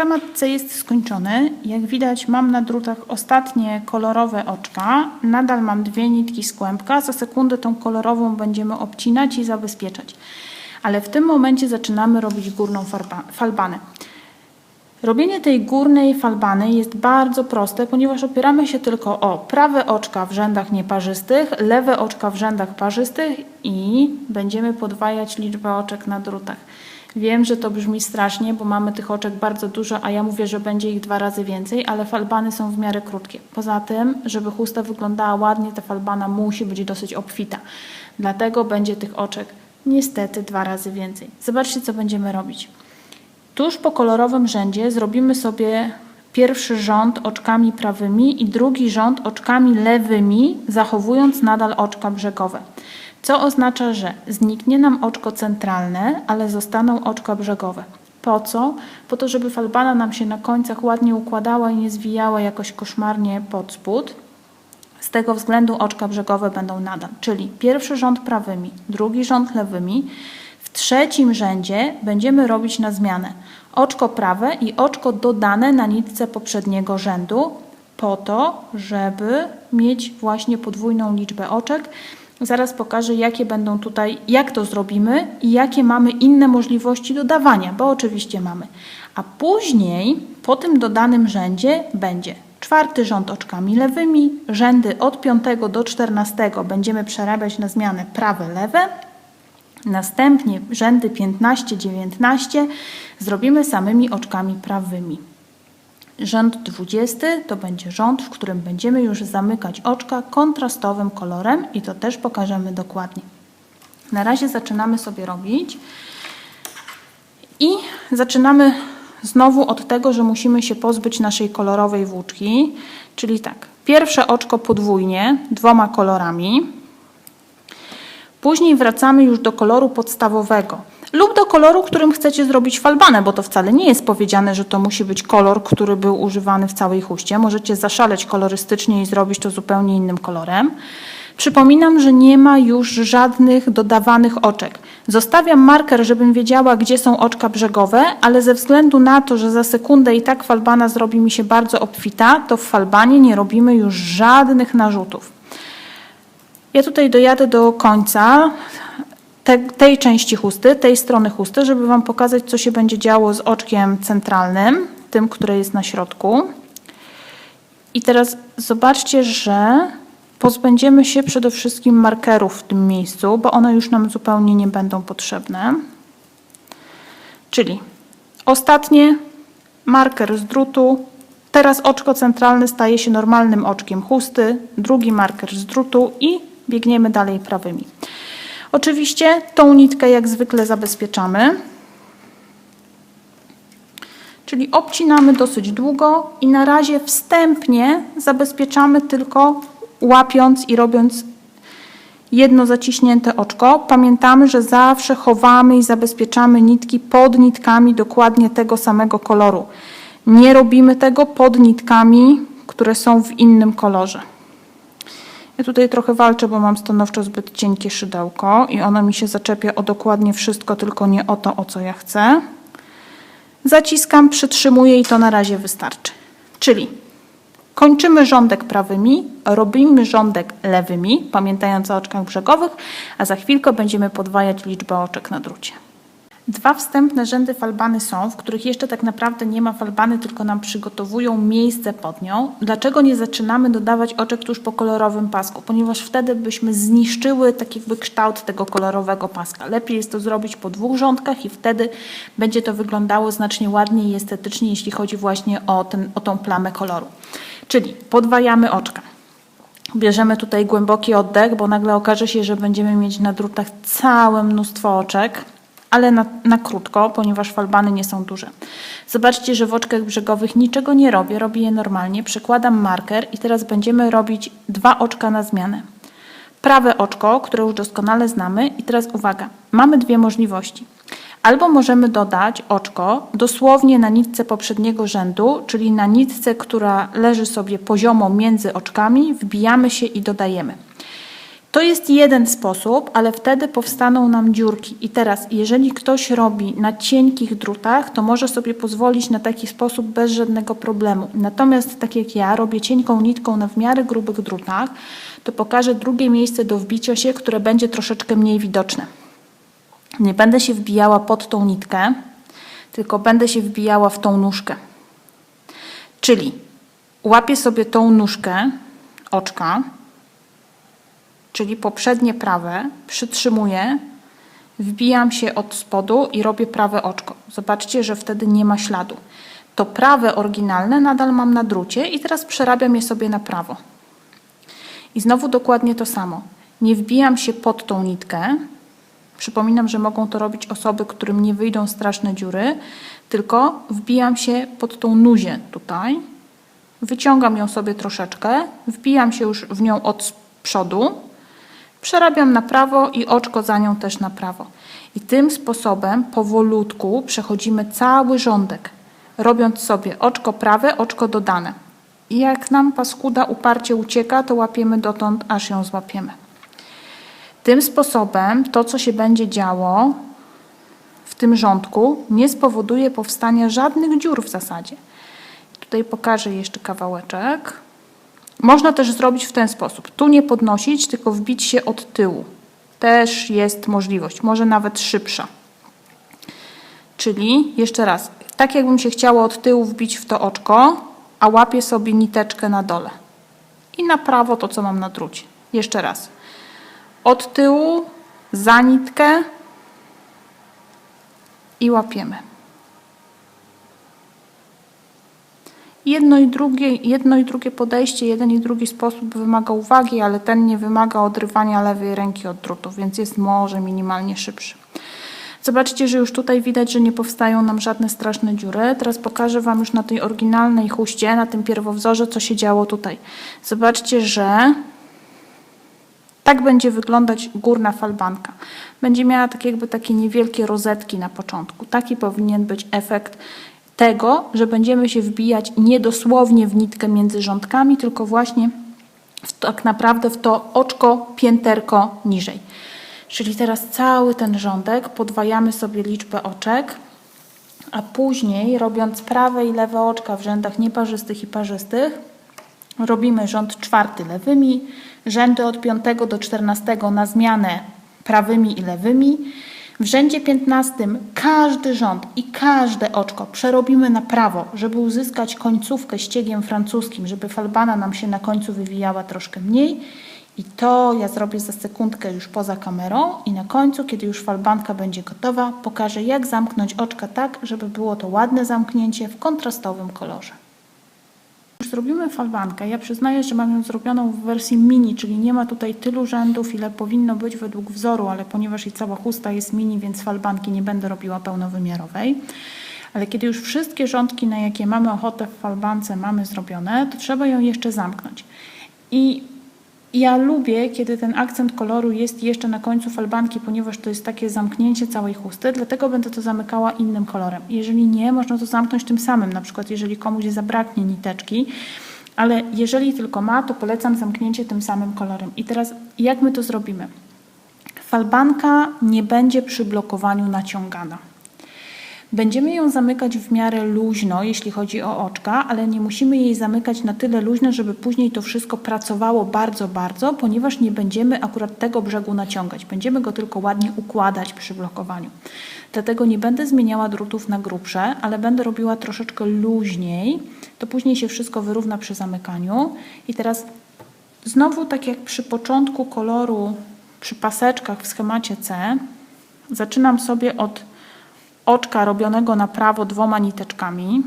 Schemat C jest skończony. Jak widać mam na drutach ostatnie kolorowe oczka. Nadal mam dwie nitki z kłębka. Za sekundę tą kolorową będziemy obcinać i zabezpieczać. Ale w tym momencie zaczynamy robić górną falbanę. Robienie tej górnej falbany jest bardzo proste, ponieważ opieramy się tylko o prawe oczka w rzędach nieparzystych, lewe oczka w rzędach parzystych i będziemy podwajać liczbę oczek na drutach. Wiem, że to brzmi strasznie, bo mamy tych oczek bardzo dużo, a ja mówię, że będzie ich dwa razy więcej, ale falbany są w miarę krótkie. Poza tym, żeby chusta wyglądała ładnie, ta falbana musi być dosyć obfita. Dlatego będzie tych oczek niestety dwa razy więcej. Zobaczcie, co będziemy robić. Tuż po kolorowym rzędzie zrobimy sobie pierwszy rząd oczkami prawymi i drugi rząd oczkami lewymi, zachowując nadal oczka brzegowe. Co oznacza, że zniknie nam oczko centralne, ale zostaną oczka brzegowe. Po co? Po to, żeby falbana nam się na końcach ładnie układała i nie zwijała jakoś koszmarnie pod spód. Z tego względu oczka brzegowe będą nadal, czyli pierwszy rząd prawymi, drugi rząd lewymi. W trzecim rzędzie będziemy robić na zmianę oczko prawe i oczko dodane na nitce poprzedniego rzędu, po to, żeby mieć właśnie podwójną liczbę oczek. Zaraz pokażę, jakie będą tutaj, jak to zrobimy i jakie mamy inne możliwości dodawania, bo oczywiście mamy. A później po tym dodanym rzędzie będzie czwarty rząd oczkami lewymi, rzędy od 5 do 14 będziemy przerabiać na zmianę prawe, lewe. Następnie rzędy 15-19 zrobimy samymi oczkami prawymi. Rząd 20 to będzie rząd, w którym będziemy już zamykać oczka kontrastowym kolorem i to też pokażemy dokładnie. Na razie zaczynamy sobie robić i zaczynamy znowu od tego, że musimy się pozbyć naszej kolorowej włóczki, czyli tak, pierwsze oczko podwójnie dwoma kolorami, Później wracamy już do koloru podstawowego lub do koloru, którym chcecie zrobić falbanę, bo to wcale nie jest powiedziane, że to musi być kolor, który był używany w całej huście. Możecie zaszaleć kolorystycznie i zrobić to zupełnie innym kolorem. Przypominam, że nie ma już żadnych dodawanych oczek. Zostawiam marker, żebym wiedziała, gdzie są oczka brzegowe, ale ze względu na to, że za sekundę i tak falbana zrobi mi się bardzo obfita, to w falbanie nie robimy już żadnych narzutów. Ja tutaj dojadę do końca te, tej części chusty, tej strony chusty, żeby Wam pokazać, co się będzie działo z oczkiem centralnym, tym, które jest na środku. I teraz zobaczcie, że pozbędziemy się przede wszystkim markerów w tym miejscu, bo one już nam zupełnie nie będą potrzebne. Czyli ostatnie marker z drutu. Teraz oczko centralne staje się normalnym oczkiem chusty, drugi marker z drutu i biegniemy dalej prawymi. Oczywiście tą nitkę jak zwykle zabezpieczamy, czyli obcinamy dosyć długo i na razie wstępnie zabezpieczamy tylko łapiąc i robiąc jedno zaciśnięte oczko. Pamiętamy, że zawsze chowamy i zabezpieczamy nitki pod nitkami dokładnie tego samego koloru. Nie robimy tego pod nitkami, które są w innym kolorze. Ja tutaj trochę walczę, bo mam stanowczo zbyt cienkie szydełko i ono mi się zaczepia o dokładnie wszystko, tylko nie o to, o co ja chcę. Zaciskam, przytrzymuję i to na razie wystarczy. Czyli kończymy rządek prawymi, robimy rządek lewymi, pamiętając o oczkach brzegowych, a za chwilkę będziemy podwajać liczbę oczek na drucie. Dwa wstępne rzędy falbany są, w których jeszcze tak naprawdę nie ma falbany, tylko nam przygotowują miejsce pod nią. Dlaczego nie zaczynamy dodawać oczek tuż po kolorowym pasku? Ponieważ wtedy byśmy zniszczyły tak jakby kształt tego kolorowego paska. Lepiej jest to zrobić po dwóch rządkach i wtedy będzie to wyglądało znacznie ładniej i estetycznie, jeśli chodzi właśnie o, ten, o tą plamę koloru. Czyli podwajamy oczka. Bierzemy tutaj głęboki oddech, bo nagle okaże się, że będziemy mieć na drutach całe mnóstwo oczek ale na, na, krótko, ponieważ falbany nie są duże. Zobaczcie, że w oczkach brzegowych niczego nie robię, robię je normalnie. Przekładam marker i teraz będziemy robić dwa oczka na zmianę. Prawe oczko, które już doskonale znamy i teraz uwaga, mamy dwie możliwości. Albo możemy dodać oczko dosłownie na nitce poprzedniego rzędu, czyli na nitce, która leży sobie poziomo między oczkami, wbijamy się i dodajemy. To jest jeden sposób, ale wtedy powstaną nam dziurki. I teraz, jeżeli ktoś robi na cienkich drutach, to może sobie pozwolić na taki sposób bez żadnego problemu. Natomiast, tak jak ja robię cienką nitką na w miarę grubych drutach, to pokażę drugie miejsce do wbicia się, które będzie troszeczkę mniej widoczne. Nie będę się wbijała pod tą nitkę, tylko będę się wbijała w tą nóżkę. Czyli łapię sobie tą nóżkę oczka, czyli poprzednie prawe, przytrzymuję, wbijam się od spodu i robię prawe oczko. Zobaczcie, że wtedy nie ma śladu. To prawe oryginalne nadal mam na drucie i teraz przerabiam je sobie na prawo. I znowu dokładnie to samo. Nie wbijam się pod tą nitkę. Przypominam, że mogą to robić osoby, którym nie wyjdą straszne dziury, tylko wbijam się pod tą nuzię tutaj. Wyciągam ją sobie troszeczkę, wbijam się już w nią od przodu, przerabiam na prawo i oczko za nią też na prawo. I tym sposobem powolutku przechodzimy cały rządek, robiąc sobie oczko prawe, oczko dodane. I jak nam paskuda uparcie ucieka, to łapiemy dotąd, aż ją złapiemy. Tym sposobem to, co się będzie działo w tym rządku, nie spowoduje powstania żadnych dziur w zasadzie. Tutaj pokażę jeszcze kawałeczek. Można też zrobić w ten sposób. Tu nie podnosić, tylko wbić się od tyłu. Też jest możliwość, może nawet szybsza. Czyli jeszcze raz, tak jakbym się chciało od tyłu wbić w to oczko, a łapię sobie niteczkę na dole. I na prawo to, co mam na drucie. Jeszcze raz. Od tyłu, za nitkę i łapiemy. Jedno i, drugie, jedno i drugie podejście, jeden i drugi sposób wymaga uwagi, ale ten nie wymaga odrywania lewej ręki od drutów, więc jest może minimalnie szybszy. Zobaczcie, że już tutaj widać, że nie powstają nam żadne straszne dziury. Teraz pokażę Wam już na tej oryginalnej chuście, na tym pierwowzorze, co się działo tutaj. Zobaczcie, że tak będzie wyglądać górna falbanka. Będzie miała tak jakby takie niewielkie rozetki na początku. Taki powinien być efekt tego, że będziemy się wbijać nie dosłownie w nitkę między rządkami, tylko właśnie w, tak naprawdę w to oczko, pięterko niżej. Czyli teraz cały ten rządek podwajamy sobie liczbę oczek, a później robiąc prawe i lewe oczka w rzędach nieparzystych i parzystych, robimy rząd czwarty lewymi, rzędy od 5 do 14 na zmianę prawymi i lewymi. W rzędzie 15 każdy rząd i każde oczko przerobimy na prawo, żeby uzyskać końcówkę ściegiem francuskim, żeby falbana nam się na końcu wywijała troszkę mniej. I to ja zrobię za sekundkę już poza kamerą i na końcu, kiedy już falbanka będzie gotowa, pokażę jak zamknąć oczka tak, żeby było to ładne zamknięcie w kontrastowym kolorze. Już zrobimy falbankę. Ja przyznaję, że mam ją zrobioną w wersji mini, czyli nie ma tutaj tylu rzędów, ile powinno być według wzoru, ale ponieważ i cała chusta jest mini, więc falbanki nie będę robiła pełnowymiarowej. Ale kiedy już wszystkie rządki, na jakie mamy ochotę w falbance mamy zrobione, to trzeba ją jeszcze zamknąć. I ja lubię, kiedy ten akcent koloru jest jeszcze na końcu falbanki, ponieważ to jest takie zamknięcie całej chusty, dlatego będę to zamykała innym kolorem. Jeżeli nie, można to zamknąć tym samym, na przykład jeżeli komuś zabraknie niteczki, ale jeżeli tylko ma, to polecam zamknięcie tym samym kolorem. I teraz jak my to zrobimy? Falbanka nie będzie przy blokowaniu naciągana. Będziemy ją zamykać w miarę luźno, jeśli chodzi o oczka, ale nie musimy jej zamykać na tyle luźno, żeby później to wszystko pracowało bardzo, bardzo, ponieważ nie będziemy akurat tego brzegu naciągać. Będziemy go tylko ładnie układać przy blokowaniu. Dlatego nie będę zmieniała drutów na grubsze, ale będę robiła troszeczkę luźniej. To później się wszystko wyrówna przy zamykaniu. I teraz znowu tak jak przy początku koloru, przy paseczkach w schemacie C, zaczynam sobie od oczka robionego na prawo dwoma niteczkami.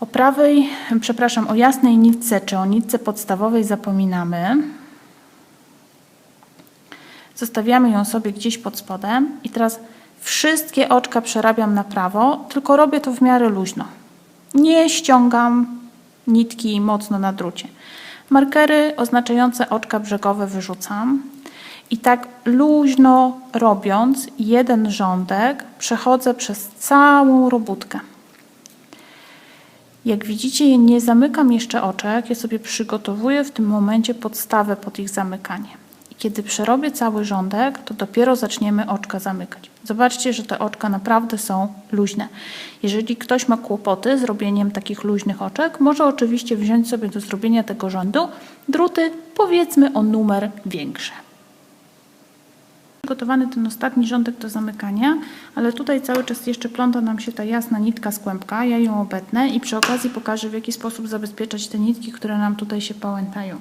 O prawej, przepraszam, o jasnej nitce czy o nitce podstawowej zapominamy. Zostawiamy ją sobie gdzieś pod spodem i teraz wszystkie oczka przerabiam na prawo, tylko robię to w miarę luźno. Nie ściągam nitki mocno na drucie. Markery oznaczające oczka brzegowe wyrzucam. I tak luźno robiąc jeden rządek, przechodzę przez całą robótkę. Jak widzicie, nie zamykam jeszcze oczek, ja sobie przygotowuję w tym momencie podstawę pod ich zamykanie. I kiedy przerobię cały rządek, to dopiero zaczniemy oczka zamykać. Zobaczcie, że te oczka naprawdę są luźne. Jeżeli ktoś ma kłopoty z robieniem takich luźnych oczek, może oczywiście wziąć sobie do zrobienia tego rządu druty, powiedzmy o numer większy przygotowany ten ostatni rządek do zamykania, ale tutaj cały czas jeszcze pląta nam się ta jasna nitka z kłębka. Ja ją obetnę i przy okazji pokażę, w jaki sposób zabezpieczać te nitki, które nam tutaj się pałętają.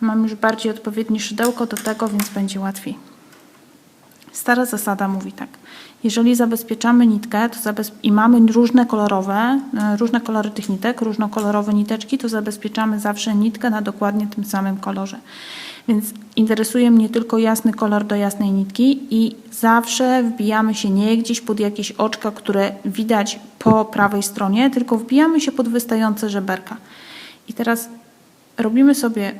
Mam już bardziej odpowiednie szydełko do tego, więc będzie łatwiej. Stara zasada mówi tak. Jeżeli zabezpieczamy nitkę to i mamy różne kolorowe, e, różne kolory tych nitek, różnokolorowe niteczki, to zabezpieczamy zawsze nitkę na dokładnie tym samym kolorze. Więc interesuje mnie tylko jasny kolor do jasnej nitki i zawsze wbijamy się nie gdzieś pod jakieś oczka, które widać po prawej stronie, tylko wbijamy się pod wystające żeberka. I teraz robimy sobie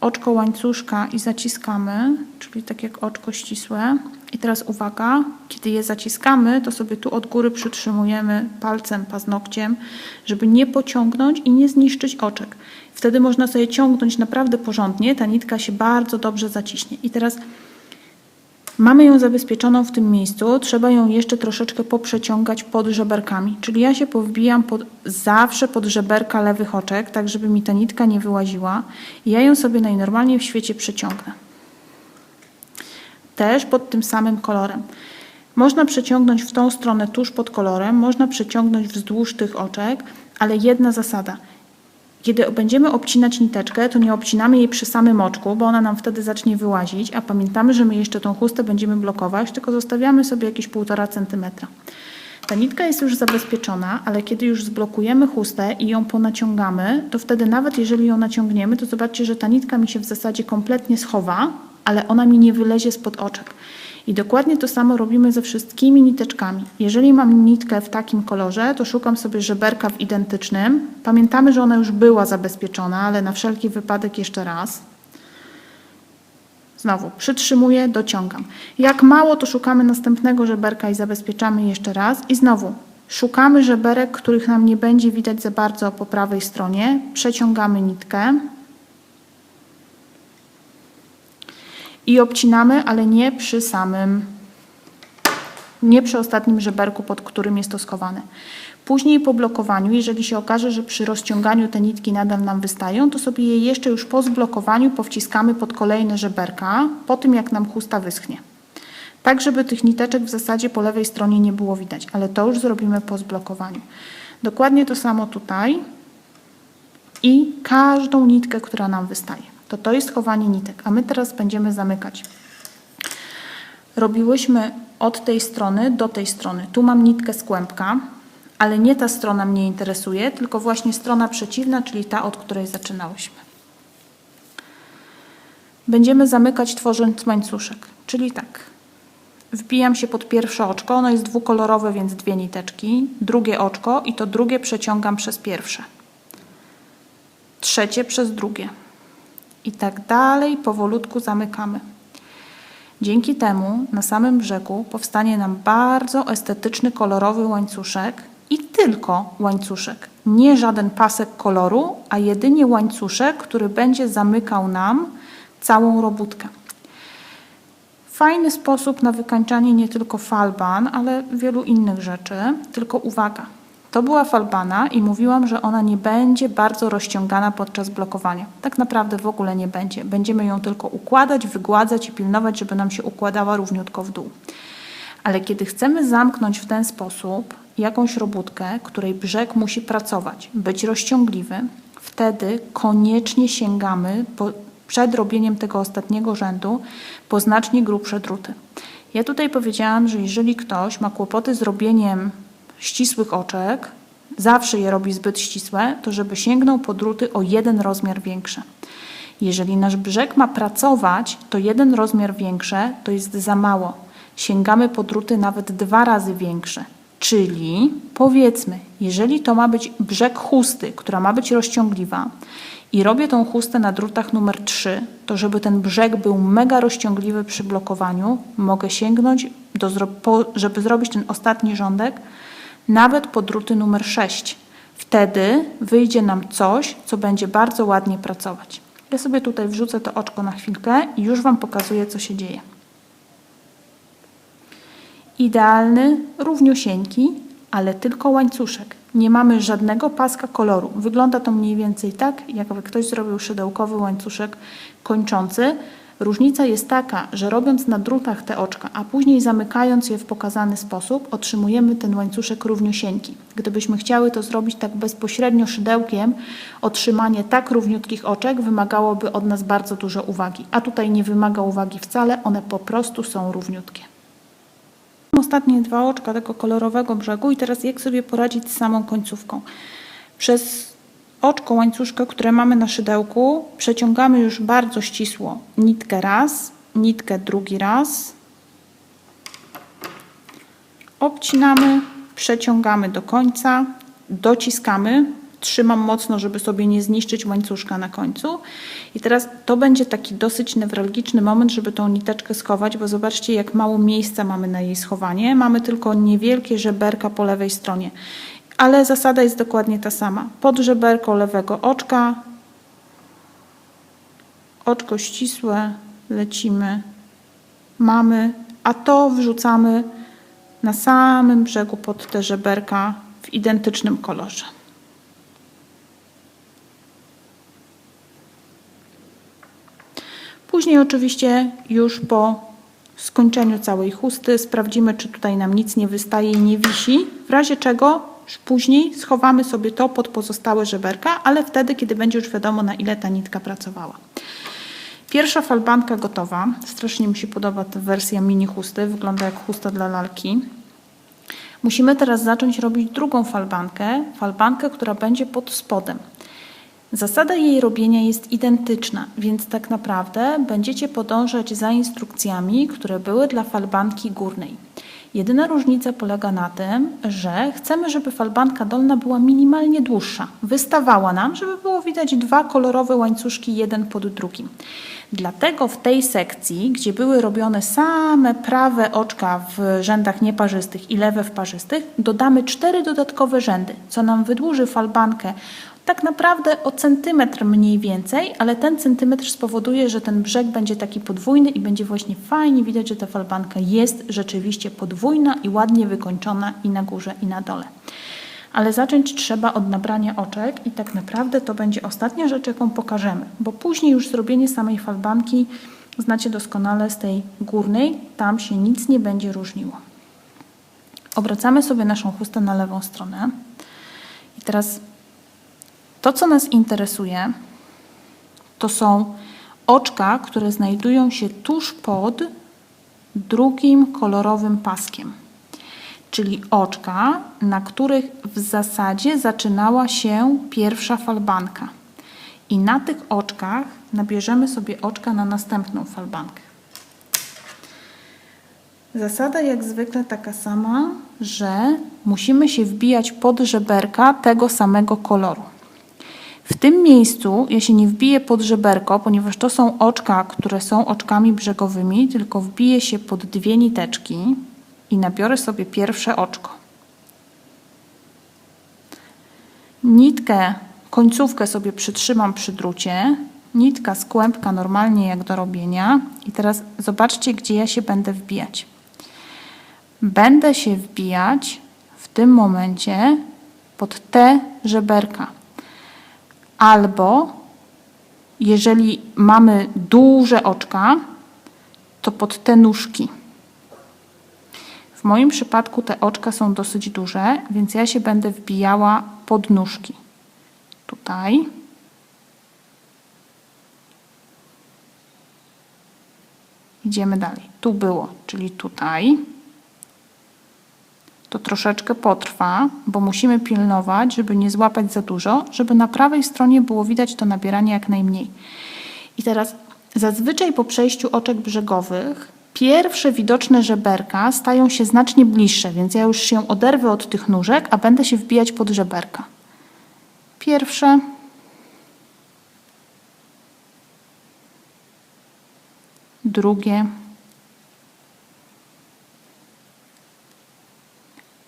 oczko łańcuszka i zaciskamy, czyli tak jak oczko ścisłe. I teraz uwaga, kiedy je zaciskamy, to sobie tu od góry przytrzymujemy palcem, paznokciem, żeby nie pociągnąć i nie zniszczyć oczek. Wtedy można sobie ciągnąć naprawdę porządnie, ta nitka się bardzo dobrze zaciśnie. I teraz mamy ją zabezpieczoną w tym miejscu, trzeba ją jeszcze troszeczkę poprzeciągać pod żeberkami. Czyli ja się powbijam pod, zawsze pod żeberka lewych oczek, tak żeby mi ta nitka nie wyłaziła. Ja ją sobie najnormalniej w świecie przeciągnę. Też pod tym samym kolorem. Można przeciągnąć w tą stronę tuż pod kolorem, można przeciągnąć wzdłuż tych oczek, ale jedna zasada – kiedy będziemy obcinać niteczkę, to nie obcinamy jej przy samym oczku, bo ona nam wtedy zacznie wyłazić, a pamiętamy, że my jeszcze tą chustę będziemy blokować, tylko zostawiamy sobie jakieś 1,5 cm. Ta nitka jest już zabezpieczona, ale kiedy już zblokujemy chustę i ją ponaciągamy, to wtedy nawet jeżeli ją naciągniemy, to zobaczcie, że ta nitka mi się w zasadzie kompletnie schowa, ale ona mi nie wylezie spod oczek. I dokładnie to samo robimy ze wszystkimi niteczkami. Jeżeli mam nitkę w takim kolorze, to szukam sobie żeberka w identycznym. Pamiętamy, że ona już była zabezpieczona, ale na wszelki wypadek jeszcze raz. Znowu przytrzymuję, dociągam. Jak mało, to szukamy następnego żeberka i zabezpieczamy jeszcze raz. I znowu szukamy żeberek, których nam nie będzie widać za bardzo po prawej stronie. Przeciągamy nitkę. I obcinamy, ale nie przy samym, nie przy ostatnim żeberku, pod którym jest to schowane. Później po blokowaniu, jeżeli się okaże, że przy rozciąganiu te nitki nadal nam wystają, to sobie je jeszcze już po zblokowaniu powciskamy pod kolejne żeberka, po tym jak nam chusta wyschnie. Tak, żeby tych niteczek w zasadzie po lewej stronie nie było widać, ale to już zrobimy po zblokowaniu. Dokładnie to samo tutaj i każdą nitkę, która nam wystaje to to jest chowanie nitek, a my teraz będziemy zamykać. Robiłyśmy od tej strony do tej strony. Tu mam nitkę z kłębka, ale nie ta strona mnie interesuje, tylko właśnie strona przeciwna, czyli ta, od której zaczynałyśmy. Będziemy zamykać tworząc łańcuszek, czyli tak. Wbijam się pod pierwsze oczko, ono jest dwukolorowe, więc dwie niteczki. Drugie oczko i to drugie przeciągam przez pierwsze. Trzecie przez drugie i tak dalej powolutku zamykamy. Dzięki temu na samym brzegu powstanie nam bardzo estetyczny, kolorowy łańcuszek i tylko łańcuszek. Nie żaden pasek koloru, a jedynie łańcuszek, który będzie zamykał nam całą robótkę. Fajny sposób na wykańczanie nie tylko falban, ale wielu innych rzeczy. Tylko uwaga, to była falbana i mówiłam, że ona nie będzie bardzo rozciągana podczas blokowania. Tak naprawdę w ogóle nie będzie. Będziemy ją tylko układać, wygładzać i pilnować, żeby nam się układała równiutko w dół. Ale kiedy chcemy zamknąć w ten sposób jakąś robótkę, której brzeg musi pracować, być rozciągliwy, wtedy koniecznie sięgamy po, przed robieniem tego ostatniego rzędu po znacznie grubsze druty. Ja tutaj powiedziałam, że jeżeli ktoś ma kłopoty z robieniem ścisłych oczek, zawsze je robi zbyt ścisłe, to żeby sięgnął po druty o jeden rozmiar większe. Jeżeli nasz brzeg ma pracować, to jeden rozmiar większe to jest za mało. Sięgamy po druty nawet dwa razy większe. Czyli powiedzmy, jeżeli to ma być brzeg chusty, która ma być rozciągliwa i robię tą chustę na drutach numer 3, to żeby ten brzeg był mega rozciągliwy przy blokowaniu, mogę sięgnąć, do, żeby zrobić ten ostatni rządek nawet po druty numer 6. Wtedy wyjdzie nam coś, co będzie bardzo ładnie pracować. Ja sobie tutaj wrzucę to oczko na chwilkę i już Wam pokazuję, co się dzieje. Idealny, równiusieńki, ale tylko łańcuszek. Nie mamy żadnego paska koloru. Wygląda to mniej więcej tak, jakby ktoś zrobił szydełkowy łańcuszek kończący. Różnica jest taka, że robiąc na drutach te oczka, a później zamykając je w pokazany sposób, otrzymujemy ten łańcuszek równiusieńki. Gdybyśmy chciały to zrobić tak bezpośrednio szydełkiem, otrzymanie tak równiutkich oczek wymagałoby od nas bardzo dużo uwagi. A tutaj nie wymaga uwagi wcale, one po prostu są równiutkie. Ostatnie dwa oczka tego kolorowego brzegu i teraz jak sobie poradzić z samą końcówką. Przez oczko łańcuszka, które mamy na szydełku, przeciągamy już bardzo ścisło nitkę raz, nitkę drugi raz, obcinamy, przeciągamy do końca, dociskamy, trzymam mocno, żeby sobie nie zniszczyć łańcuszka na końcu. I teraz to będzie taki dosyć newralgiczny moment, żeby tą niteczkę schować, bo zobaczcie, jak mało miejsca mamy na jej schowanie. Mamy tylko niewielkie żeberka po lewej stronie. Ale zasada jest dokładnie ta sama. Pod żeberko lewego oczka, oczko ścisłe, lecimy, mamy, a to wrzucamy na samym brzegu pod te żeberka w identycznym kolorze. Później oczywiście już po skończeniu całej chusty sprawdzimy, czy tutaj nam nic nie wystaje i nie wisi, w razie czego później schowamy sobie to pod pozostałe żeberka, ale wtedy, kiedy będzie już wiadomo, na ile ta nitka pracowała. Pierwsza falbanka gotowa. Strasznie mi się podoba ta wersja mini chusty. Wygląda jak chusta dla lalki. Musimy teraz zacząć robić drugą falbankę, falbankę, która będzie pod spodem. Zasada jej robienia jest identyczna, więc tak naprawdę będziecie podążać za instrukcjami, które były dla falbanki górnej. Jedyna różnica polega na tym, że chcemy, żeby falbanka dolna była minimalnie dłuższa. Wystawała nam, żeby było widać dwa kolorowe łańcuszki jeden pod drugim. Dlatego w tej sekcji, gdzie były robione same prawe oczka w rzędach nieparzystych i lewe w parzystych, dodamy cztery dodatkowe rzędy, co nam wydłuży falbankę tak naprawdę o centymetr mniej więcej, ale ten centymetr spowoduje, że ten brzeg będzie taki podwójny i będzie właśnie fajnie widać, że ta falbanka jest rzeczywiście podwójna i ładnie wykończona i na górze i na dole. Ale zacząć trzeba od nabrania oczek i tak naprawdę to będzie ostatnia rzecz, jaką pokażemy, bo później już zrobienie samej falbanki znacie doskonale z tej górnej, tam się nic nie będzie różniło. Obracamy sobie naszą chustę na lewą stronę i teraz to, co nas interesuje, to są oczka, które znajdują się tuż pod drugim kolorowym paskiem. Czyli oczka, na których w zasadzie zaczynała się pierwsza falbanka. I na tych oczkach nabierzemy sobie oczka na następną falbankę. Zasada jak zwykle taka sama, że musimy się wbijać pod żeberka tego samego koloru. W tym miejscu ja się nie wbiję pod żeberko, ponieważ to są oczka, które są oczkami brzegowymi, tylko wbiję się pod dwie niteczki i nabiorę sobie pierwsze oczko. Nitkę, końcówkę sobie przytrzymam przy drucie, nitka z kłębka normalnie jak do robienia i teraz zobaczcie, gdzie ja się będę wbijać. Będę się wbijać w tym momencie pod te żeberka. Albo jeżeli mamy duże oczka, to pod te nóżki. W moim przypadku te oczka są dosyć duże, więc ja się będę wbijała pod nóżki. Tutaj. Idziemy dalej. Tu było, czyli tutaj to troszeczkę potrwa, bo musimy pilnować, żeby nie złapać za dużo, żeby na prawej stronie było widać to nabieranie jak najmniej. I teraz zazwyczaj po przejściu oczek brzegowych pierwsze widoczne żeberka stają się znacznie bliższe, więc ja już się oderwę od tych nóżek, a będę się wbijać pod żeberka. Pierwsze. Drugie.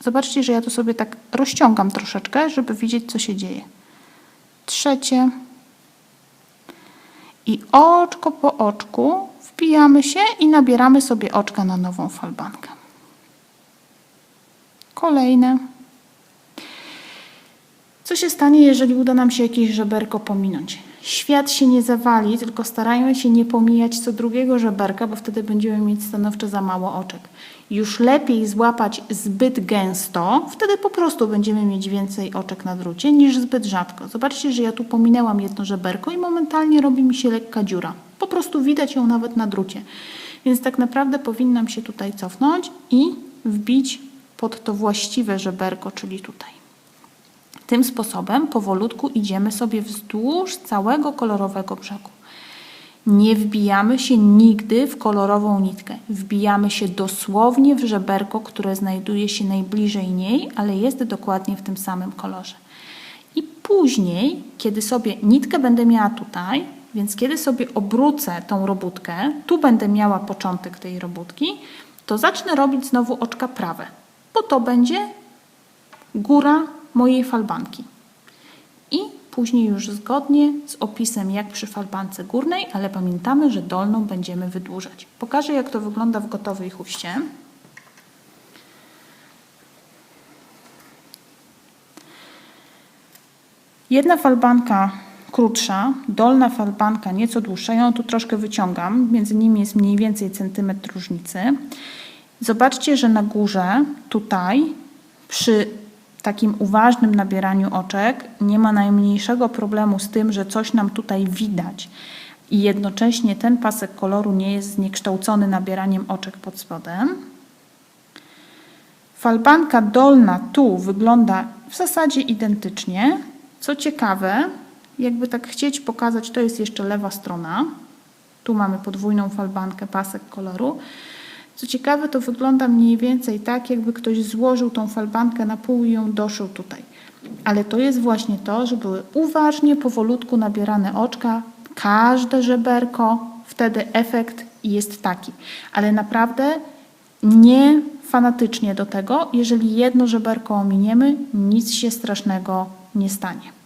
Zobaczcie, że ja tu sobie tak rozciągam troszeczkę, żeby widzieć, co się dzieje. Trzecie. I oczko po oczku wbijamy się i nabieramy sobie oczka na nową falbankę. Kolejne. Co się stanie, jeżeli uda nam się jakieś żeberko pominąć? Świat się nie zawali, tylko starajmy się nie pomijać co drugiego żeberka, bo wtedy będziemy mieć stanowczo za mało oczek. Już lepiej złapać zbyt gęsto, wtedy po prostu będziemy mieć więcej oczek na drucie niż zbyt rzadko. Zobaczcie, że ja tu pominęłam jedno żeberko i momentalnie robi mi się lekka dziura. Po prostu widać ją nawet na drucie. Więc tak naprawdę powinnam się tutaj cofnąć i wbić pod to właściwe żeberko, czyli tutaj. Tym sposobem powolutku idziemy sobie wzdłuż całego kolorowego brzegu. Nie wbijamy się nigdy w kolorową nitkę. Wbijamy się dosłownie w żeberko, które znajduje się najbliżej niej, ale jest dokładnie w tym samym kolorze. I później, kiedy sobie nitkę będę miała tutaj, więc kiedy sobie obrócę tą robótkę, tu będę miała początek tej robótki, to zacznę robić znowu oczka prawe, bo to będzie góra mojej falbanki. I później już zgodnie z opisem jak przy falbance górnej, ale pamiętamy, że dolną będziemy wydłużać. Pokażę jak to wygląda w gotowej chuście. Jedna falbanka krótsza, dolna falbanka nieco dłuższa. Ja ją tu troszkę wyciągam. Między nimi jest mniej więcej centymetr różnicy. Zobaczcie, że na górze tutaj przy takim uważnym nabieraniu oczek nie ma najmniejszego problemu z tym, że coś nam tutaj widać i jednocześnie ten pasek koloru nie jest zniekształcony nabieraniem oczek pod spodem. Falbanka dolna tu wygląda w zasadzie identycznie. Co ciekawe, jakby tak chcieć pokazać, to jest jeszcze lewa strona. Tu mamy podwójną falbankę, pasek koloru. Co ciekawe, to wygląda mniej więcej tak, jakby ktoś złożył tą falbankę na pół i ją doszył tutaj. Ale to jest właśnie to, że były uważnie, powolutku nabierane oczka, każde żeberko, wtedy efekt jest taki. Ale naprawdę nie fanatycznie do tego, jeżeli jedno żeberko ominiemy, nic się strasznego nie stanie.